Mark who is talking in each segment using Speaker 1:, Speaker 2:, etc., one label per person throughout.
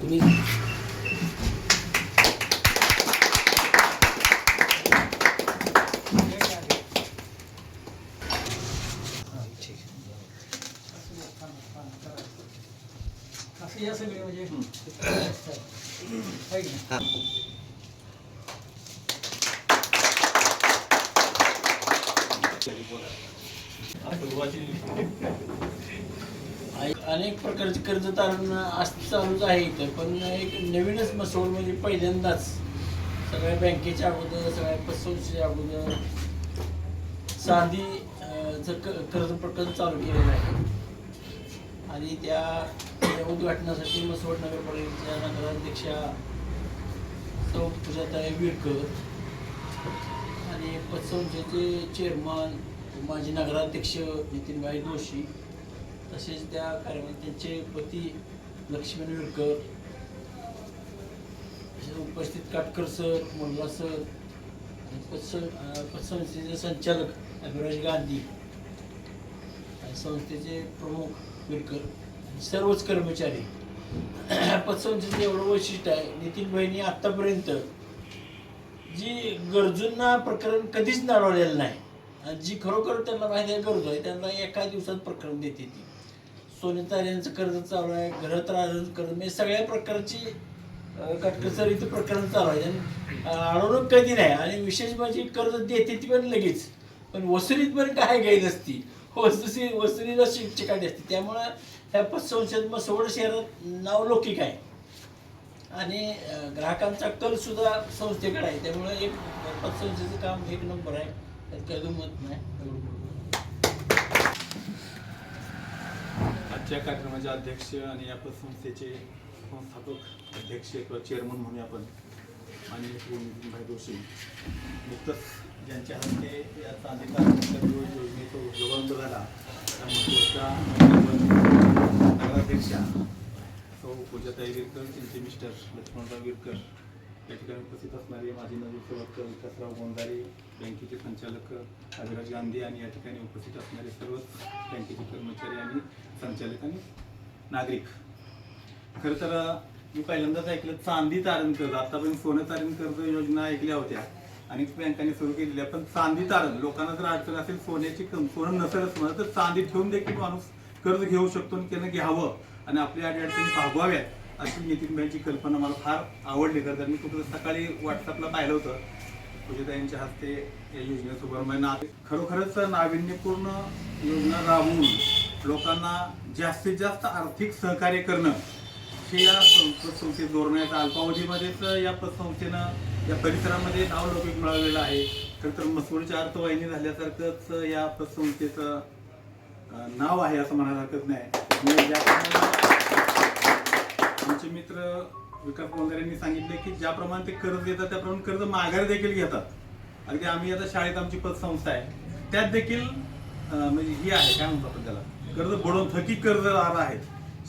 Speaker 1: तुम्ही
Speaker 2: असं या सगळे म्हणजे आहे की नाही?
Speaker 1: आ- अनेक प्रकारचे कर्ज तारण आज चालूच आहे इथं पण एक नवीनच मसोड म्हणजे पहिल्यांदाच. सगळ्या बँकेच्या अगोदर सगळ्या पतसंस्थेच्या अगोदर साधी कर्ज प्रकल्प चालू केलेला आहे. आणि त्या उद्घाटनासाठी मसोड नगरपालिकेच्या नगराध्यक्षा सौ पूजाताई विळकर आणि पतसंस्थेचे चेअरमन माजी नगराध्यक्ष नितीनभाई जोशी तसेच त्या कार्यक्रमात त्यांचे पती लक्ष्मण विरकर तसेच उपस्थित काटकर सर मुलगा सर पतसं पतसंस्थेचे संचालक अभिराज गांधी संस्थेचे प्रमुख विरकर सर्वच कर्मचारी. पतसंस्थेचं एवढं वैशिष्ट्य आहे नितीन आत्तापर्यंत जी गरजूंना प्रकरण कधीच नाडवलेलं नाही. आणि जी खरोखर त्यांना माहिती आहे गरज आहे त्यांना एका दिवसात प्रकरण देते ती. सोने कर्ज चालू आहे घरत्राचं कर्ज म्हणजे सगळ्या प्रकारची कटकसर इथं प्रकरण चालू आहे. आणि अडवणूक कधी नाही. आणि विशेष म्हणजे कर्ज देते ती पण लगेच. पण वसुलीत पण काय काही नसती. वसुली वसुलीला शिक्षकाची असते त्यामुळं ह्या पतसंस्थेत मग सवड शहरात नावलौकिक आहे. आणि ग्राहकांचा कल सुद्धा संस्थेकडे आहे. त्यामुळे एक पतसंस्थेचं काम एक नंबर आहे. त्यात काही दुमत नाही.
Speaker 3: आजच्या कार्यक्रमाचे अध्यक्ष आणि या पतसंस्थेचे संस्थापक अध्यक्ष किंवा चेअरमन म्हणून आपण. माननीय भाई नितीनभाई जोशी. नुकतंच ज्यांच्या हस्ते या चांदी योजनेचा उद्योगांत झाला. त्या महत्त्वाच्या नगराध्यक्षा सौ पूजाताई विरकर त्यांचे मिस्टर लक्ष्मणराव विरकर या ठिकाणी उपस्थित असणारे माजी नगरसेवक विकासराव गोंधारे बँकेचे संचालक अभिराज गांधी आणि या ठिकाणी उपस्थित असणारे सर्वच बँकेचे कर्मचारी आणि संचालक आणि नागरिक. खरं तर मी पहिल्यांदाच ऐकलं चांदी तारण कर्ज. आतापर्यंत सोनं तारण कर्ज योजना ऐकल्या होत्या आणि बँकांनी सुरू केलेल्या पण चांदी तारण. लोकांना जर अडचण असेल सोन्याची सोनं नसेलच म्हणा तर चांदी ठेवून देखील माणूस कर्ज घेऊ शकतो आणि त्यानं घ्यावं. आणि आपल्या अडचणी भागवाव्यात अशी नितीनबाईंची कल्पना मला फार आवडली खरं तर मी कुठं सकाळी व्हॉट्सअपला पाहिलं होतं. पूजिताईंच्या हस्ते या योजनेचा शुभारंभ खरोखरच नाविन्यपूर्ण योजना राबवून लोकांना जास्तीत जास्त आर्थिक सहकार्य करणं हे या सं- संस्थेत अल्पावधीमध्येच या पतसंस्थेनं या परिसरामध्ये नाव लौकिक मिळवलेलं आहे. खरं तर मसूरच्या अर्थवाहिनी झाल्यासारखंच या पतसंस्थेचं नाव आहे असं म्हणायला हरकत नाही. ज्याप्रमाणे आमचे मित्र विकास वगैरे यांनी सांगितले की ज्याप्रमाणे ते कर्ज देतात त्याप्रमाणे कर्ज माघारी देखील घेतात. अगदी आम्ही आता शाळेत आमची पतसंस्था आहे. त्यात देखील म्हणजे ही आहे काय म्हणतो आपण त्याला? कर्ज बुडवून थकीत कर्जदार आहेत.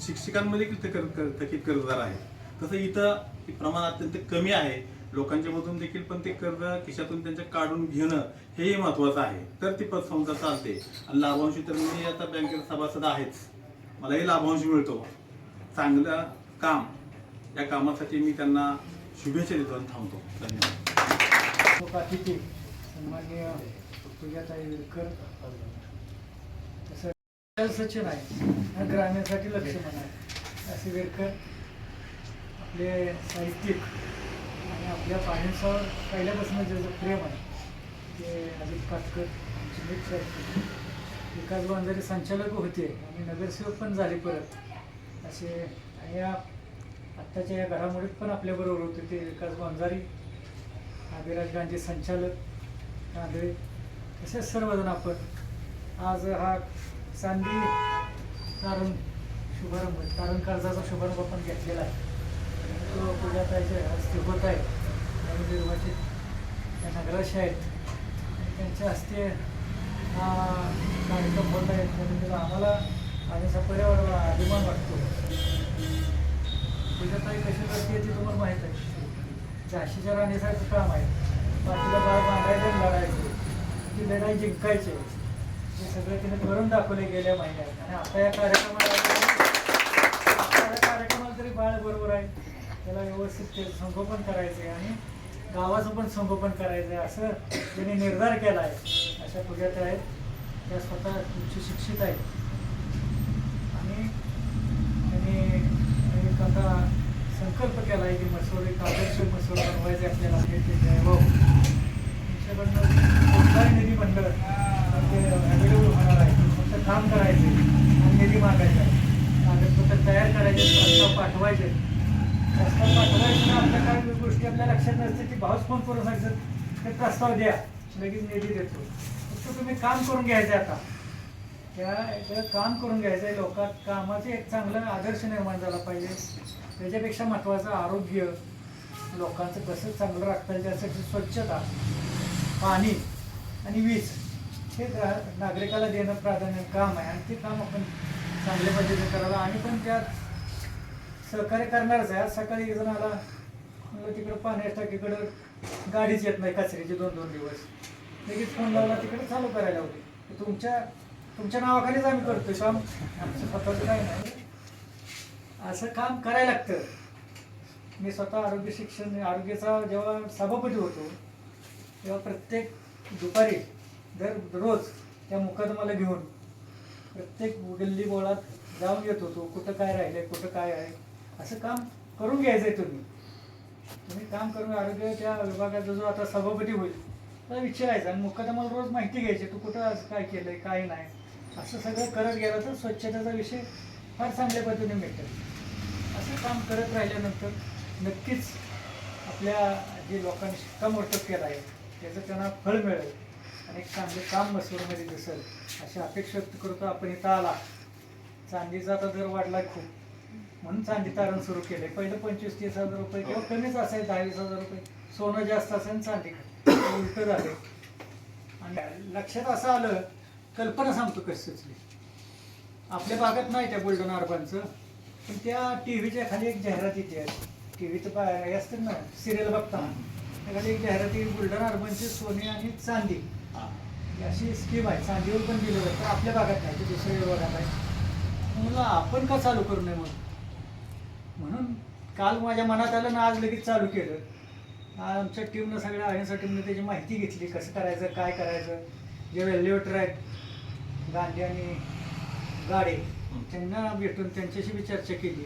Speaker 3: शिक्षकांमध्ये देखील थकीत कर्जदार आहेत. तसं इथं प्रमाण अत्यंत कमी आहे. लोकांच्या मधून देखील पण ते कर्ज खिशातून त्यांच्या काढून घेणं हेही महत्वाचं आहे. तर ती पतसंस्था चालते. आणि लाभांश तर मी आता बँकेत सभासद आहेच. मलाही लाभांश मिळतो. चांगलं काम. या कामासाठी मी त्यांना शुभेच्छा देतो आणि थांबतो. धन्यवाद.
Speaker 2: लोक पूजाताई विरकर तसं सचिन आहे. ग्रामीणसाठी लक्ष आहे. असे विरकर आपले साहित्यिक आणि आपल्या पाहुण्यांवर पहिल्यापासून जे प्रेम आहे ते अजित काटकर आमचे मित्र आहेत. विकास बांधारी संचालक होते आणि नगरसेवक पण झाले परत. असे या आत्ताच्या या घडामोडीत पण आपल्याबरोबर होते ते विकास बांधारी आदिराज गांधी संचालक कांदळे तसेच सर्वजण आपण आज हा चांदी तारण शुभारंभ तारण कर्जाचा शुभारंभ आपण घेतलेला आहे. तो पूजाताईच्या हस्ते होत आहे. आणि निर्वाचित त्या नगराशी आहेत. आणि त्यांच्या हस्ते हा कार्यक्रम होत आहे म्हणून त्याला आम्हाला आणि पर्यावरणाला अभिमान वाटतो. पूजाताई कशी करते याची तुम्हाला माहीत आहे. झाशीच्या राणीसारखं काम आहे. बाकीला बाळ बांधायचं लढायचे. ती लढाई जिंकायची आहे. हे सगळं तिने करून दाखवले गेल्या महिन्यात. आणि आता या कार्यक्रमाला या कार्यक्रमाला तरी बाळ बरोबर आहे. त्याला व्यवस्थित ते संगोपन करायचं आहे आणि गावाचं पण संगोपन करायचं आहे असं त्यांनी निर्धार केला आहे. अशा पूजात आहेत त्या स्वतः उच्च शिक्षित आहेत. आणि त्यांनी एक आता संकल्प केला आहे की मसूर एक आदर्श मसूर बनवायचे आपल्याला हे ते जयभाऊ तुमच्याकडनं कोणताही निधी मंडळ ते अवेलेबल होणार आहे. फक्त काम करायचे आणि निधी मागायचा आहे. कागदपत्र तयार करायचे प्रस्ताव पाठवायचे. प्रस्ताव पाठवायचे आपल्या काय गोष्टी आपल्या लक्षात नसते की भाऊस फोन करून सांगितलं ते प्रस्ताव द्या. लगेच निधी देतो. तर तुम्ही काम करून घ्यायचं आता. त्या काम करून घ्यायचं आहे लोकात. कामाचे एक चांगलं आदर्श निर्माण झाला पाहिजे. त्याच्यापेक्षा महत्त्वाचं आरोग्य. लोकांचं कसं चांगलं राखता येईल त्यासाठी स्वच्छता पाणी आणि वीज हे नागरिकाला देणं प्राधान्य काम आहे. आणि ते काम आपण चांगल्या पद्धतीने करावं आणि पण त्यात सहकार्य करणारच आहे. आज सकाळी एक जण आला. तिकडं पाण्याच्या टाकीकडं गाडीच येत नाही कचऱ्याचे दोन दोन दिवस. लगेच फोन लावला तिकडे चालू करायला होते. तुमच्या तुमच्या नावाखालीच आम्ही करतोय काम. आमचं स्वतःचं काही नाही. असं काम करायला लागतं. मी स्वतः आरोग्य शिक्षण आरोग्याचा जेव्हा सभापती होतो तेव्हा प्रत्येक दुपारी दर रोज त्या मुकदमाला घेऊन प्रत्येक गल्ली बोळात जाऊन येत होतो कुठं काय राहिलंय कुठं काय आहे. असं काम करून घ्यायचंय तुम्ही. तुम्ही काम करून आरोग्य त्या विभागाचा जो आता सभापती होईल त्याला विचारायचं आणि मला रोज माहिती घ्यायची तू कुठं आज काय केलंय काय नाही. असं सगळं करत गेलं तर स्वच्छतेचा विषय फार चांगल्या पद्धतीने मिळतो. असं काम करत राहिल्यानंतर नक्कीच आपल्या जे लोकांनी शिक्कामोर्तब केला आहे त्याचं त्यांना फळ मिळेल आणि एक चांगलं काम मसूरमध्ये दिसेल अशी अपेक्षा व्यक्त करतो. आपण इथं आला. चांदीचा आता दर वाढला खूप. म्हणून चांदी तारण सुरू केले पहिलं पंचवीस तीस हजार रुपये किंवा कमीच असेल दहा वीस हजार रुपये. सोनं जास्त असेल आणि चांदी उलट झाले आणि लक्षात असं आलं कल्पना सांगतो कशी सुचली आपल्या भागात नाही त्या बुलढाणा अर्बनचं पण त्या टी व्हीच्या खाली एक जाहिरात येते. टी व्हीचं हे असतं ना सिरियल बघताना त्या खाली एक जाहिरात येईल बुलढाणा अर्बनची सोने आणि चांदी. अशी स्कीम आहे. चांदीवर पण दिलं जातं आपल्या भागात नाही ते दुसऱ्या विभागात आहे. म्हणलं आपण का चालू करू नये म्हणून? म्हणून काल माझ्या मनात आलं ना आज लगेच चालू केलं. आमच्या टीमनं सगळ्या अहिंसा टीमनं त्याची माहिती घेतली कसं करायचं काय करायचं. जे व्हॅल्युएटर आहेत गांधी आणि गाडे त्यांना भेटून त्यांच्याशी बी चर्चा केली.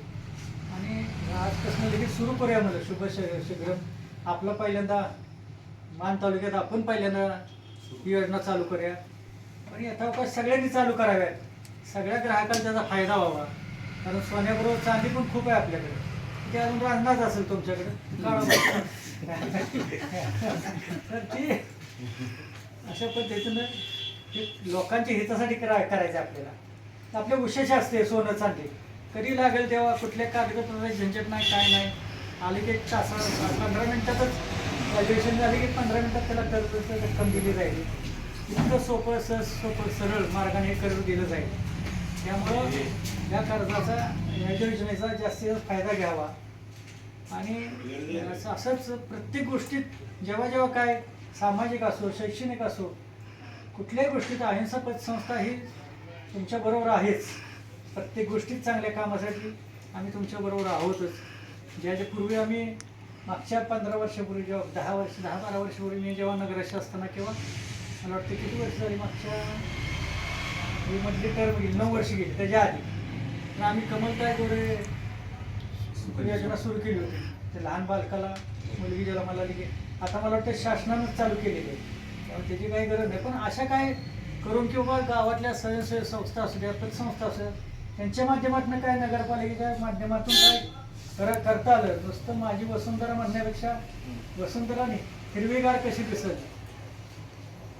Speaker 2: आणि आजपासून लगेच सुरू करूया मला शुभ श- शीघ्रम आपलं पहिल्यांदा मान तालुक्यात आपण पहिल्यांदा ही योजना चालू करूया. पण यथावकाश सगळ्यांनी चालू कराव्यात. सगळ्या ग्राहकाला त्याचा फायदा व्हावा. कारण सोन्याबरोबर चांदी पण खूप आहे आपल्याकडे. ते अजून राहणारच असेल तुमच्याकडे. तर ते अशा पद्धतीनं हे लोकांच्या हितासाठी करा करायचं आपल्याला. आपल्या उशाशी असते सोनं चांदी कधी लागेल तेव्हा कुठल्या कागदपत्राची झंझट नाही काय नाही. आले की एक तासा पंधरा मिनटातच ग्रॅज्युएशन झाले की पंधरा मिनटात त्याला कर्ज रक्कम दिली जाईल. इतकं सोपं सहज सोपं सरळ मार्गाने हे कर्ज दिलं जाईल. त्यामुळं या कर्जाचा या योजनेचा जास्तीत जास्त फायदा घ्यावा. आणि असं असंच प्रत्येक गोष्टीत जेव्हा जेव्हा काय सामाजिक असो शैक्षणिक असो कुठल्याही गोष्टीत अहिंसा पतसंस्था ही तुमच्याबरोबर आहेच. प्रत्येक गोष्टीत चांगल्या कामासाठी आम्ही तुमच्याबरोबर आहोतच. ज्याच्या पूर्वी आम्ही मागच्या पंधरा वर्षापूर्वी जेव्हा दहा वर्ष दहा बारा वर्षापूर्वी मी जेव्हा नगराशी असताना किंवा मला वाटतं किती वर्ष झाली मागच्या मी म्हटली तर नऊ वर्ष गेली त्याच्या आधी. तर आम्ही कमलताय गोरे योजना सुरू केली होती. ते लहान बालकाला मुलगी ज्याला मला की आता मला वाटतं शासनानंच चालू केलेली आहे. त्यामुळे त्याची काही गरज नाही. पण अशा काय करून किंवा गावातल्या स्वयंसेवी संस्था असू द्या पतसंस्था असू द्या त्यांच्या माध्यमातून काय नगरपालिकेच्या माध्यमातून काय खरं करता आलं? नुसतं माझी वसुंधरा म्हणण्यापेक्षा वसुंधराने हिरवीगार कशी दिसत?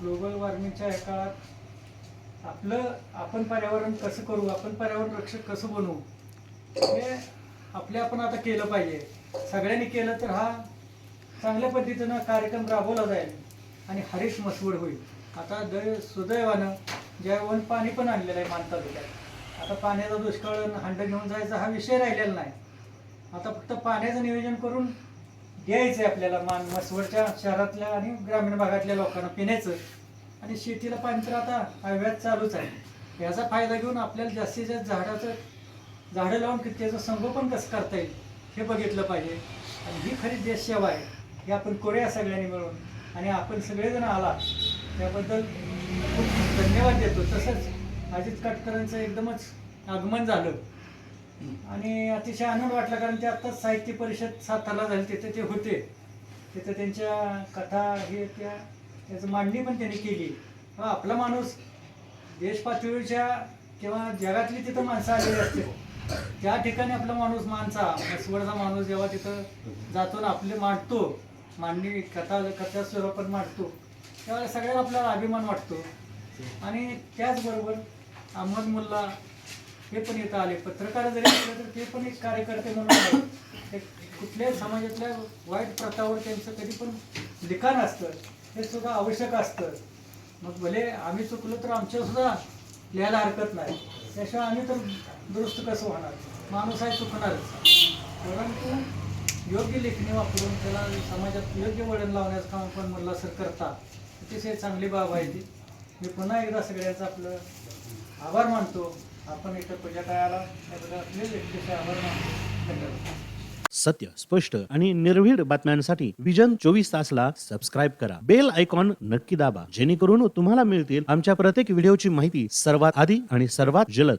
Speaker 2: ग्लोबल वॉर्मिंगच्या ह्या काळात आपलं आपण पर्यावरण कसं करू? आपण पर्यावरण रक्षक कसं बनवू? हे आपले आपण आता केलं पाहिजे. सगळ्यांनी केलं तर हा चांगल्या पद्धतीनं कार्यक्रम राबवला जाईल आणि हरीश मसवड होईल. आता दै सुदैवानं ज्यावेळी पाणी पण आणलेलं आहे मान तालुक्यात आता पाण्याचा दुष्काळ हंड घेऊन जायचा हा विषय राहिलेला नाही. आता फक्त पाण्याचं नियोजन करून द्यायचं आहे आपल्याला मान मसवडच्या शहरातल्या आणि ग्रामीण भागातल्या लोकांना पिण्याचं. आणि शेतीला पाणी तर आता हव्यात चालूच आहे. याचा फायदा घेऊन आपल्याला जास्तीत जास्त झाडाचं झाडं लावून की त्याचं संगोपन कसं करता येईल हे बघितलं पाहिजे. आणि ही खरी देश सेवा आहे. हे आपण करूया सगळ्यांनी मिळून. आणि आपण सगळेजण आला त्याबद्दल खूप धन्यवाद देतो. तसंच अजित काटकरांचं एकदमच आगमन झालं. आणि अतिशय आनंद वाटला कारण ते आत्ताच साहित्य परिषद सातारला झाली. तिथे ते होते. तिथं त्यांच्या कथा हे त्या त्याचं मांडणी पण त्यांनी केली. हा आपला माणूस देशपातळीच्या किंवा जगातली तिथं माणसं आलेली असते त्या ठिकाणी आपला माणूस माणसा मसवडचा माणूस जेव्हा तिथं जातो ना आपले मांडतो मांडणी कथा कथा स्वरूपात मांडतो तेव्हा सगळ्यांना आपल्याला अभिमान वाटतो. आणि त्याचबरोबर अहमद मुल्ला हे पण इथं आले. पत्रकार जरी असले तर ते पण एक कार्यकर्ते म्हणून कुठल्याही समाजातल्या वाईट प्रथावर त्यांचं कधी पण लिखाण असतं हे सुद्धा आवश्यक असतं. मग भले आम्ही चुकलो तर आमच्या सुद्धा लिहायला हरकत नाही. त्याशिवाय आम्ही तर दुरुस्त कसं होणार? माणूस आहे चुकणारच परंतु योग्य लेखणी वापरून त्याला समाजात योग्य वळण लावण्याचं काम पण म्हणलं सर करता अतिशय चांगली बाब आहे ती. मी पुन्हा एकदा सगळ्यांचा आपलं आभार मानतो. आपण इथं पूजा करायला त्याबद्दल आभार मानतो. धन्यवाद.
Speaker 4: सत्य स्पष्ट आणि निर्भीड बातम्यांसाठी विजन चोवीस तासला सबस्क्राईब करा. बेल आयकॉन नक्की दाबा. जेणेकरून तुम्हाला मिळतील आमच्या प्रत्येक व्हिडिओची माहिती सर्वात आधी आणि सर्वात जलद.